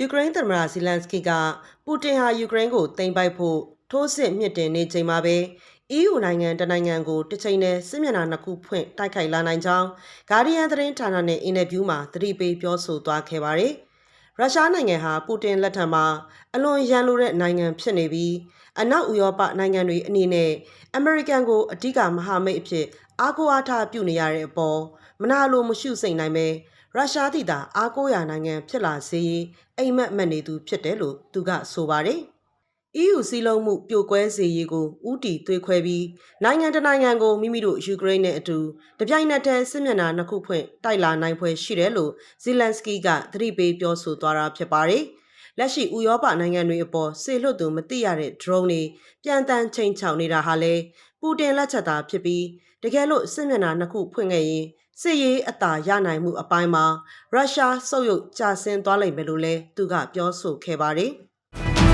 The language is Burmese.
ယူကရိန်းသမ္မတဇီလန်စကီကပူတင်ဟာယူကရိန်းကိုသိမ်းပိုက်ဖို့ထိုးစစ်မြင့်တင်နေချိန်မှာပဲ EU နိုင်ငံတနိုင်ငံကိုတစ်ချိန်နဲ့စစ်မျက်နှာနှစ်ခုဖွင့်တိုက်ခိုက်လာနိုင်ကြောင်းဂါဒီယန်သတင်းဌာနနဲ့အင်တာဗျူးမှာသတိပေးပြောဆိုသွားခဲ့ပါတယ်။ရုရှားနိုင်ငံဟာပူတင်လက်ထက်မှာအလွန်ရန်လိုတဲ့နိုင်ငံဖြစ်နေပြီးအနောက်ဥရောပနိုင်ငံတွေအနေနဲ့အမေရိကန်ကိုအဓိကမဟာမိတ်အဖြစ်အားကိုးအားထားပြုနေရတဲ့အပေါ်မနာလိုမရှုစိမ့်နိုင်ပဲ ရုရှားသည့်သာအားကိုးရာနိုင်ငံဖြစ်လာစေရေးအိမ်မက်မက်နေသူဖြစ်တယ်လို့သူကဆိုပါတယ်။ EU စီးလုံးမှုပြိုကွဲစေရေးကိုဥတီသွေးခွဲပြီးနိုင်ငံတကာနိုင်ငံကိုမိမိတို့ယူကရိန်းနဲ့အတူတပြိုင်နက်တည်းစစ်မျက်နှာနှစ်ခုဖွင့်တိုက်လာနိုင်ဖွယ်ရှိတယ်လို့ဇီလန်စကီကသတိပေးပြောဆိုသွားတာဖြစ်ပါတယ်။လက်ရှိဥရောပနိုင်ငံတွေအပေါ်ဆေလွတ်သူမသိရတဲ့ drone တွေပြန်တန်းချိန်ချောင်နေတာဟာလေပူတင်လက်ချက်သာဖြစ်ပြီးတကယ်လို့စစ်မျက်နှာနှစ်ခုဖွင့်ခဲ့ရင် စစ်ရေးအသာရနိုင်မှုအပိုင်းမှာရုရှားစုပ်ယုပ်ကျဆင်းသွားလိမ့်မယ်လို့လည်းသူကပြောဆိုခဲ့ပါတယ်။